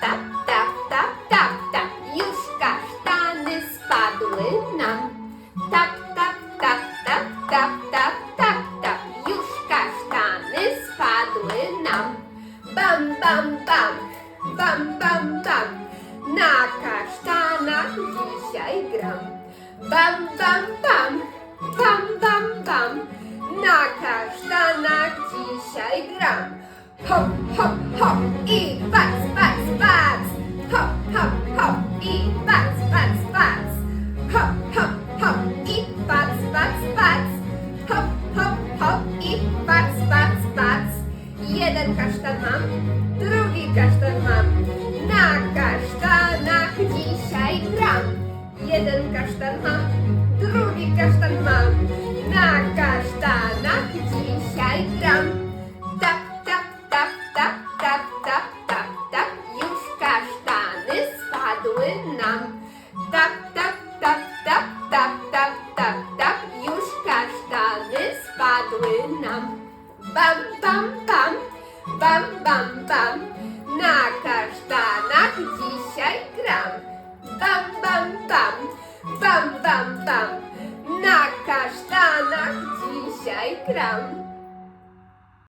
tap, tap, tap, tap, tap. Już kasztany spadły nam. Tap, tap, tap, tap, tap, tap, tap, tap. Już kasztany spadły nam. Bam, bam, bam, bam, bam, bam. Na kasztanach dzisiaj gram. Bam, bam, bam, bam, bam, bam. Na kasztanach dzisiaj gram. Hop, hop, hop i bam. Hop, i bac, bac, bac. Hop, hop, hop i bac, bac, bac. Jeden kasztan mam, drugi kasztan mam. Na kasztanach dzisiaj gram. Jeden kasztan mam, spadły nam. Bam, bam, bam, bam, bam, bam. Na kasztanach dzisiaj gram. Bam, bam, bam, bam, bam, bam. Na kasztanach dzisiaj gram.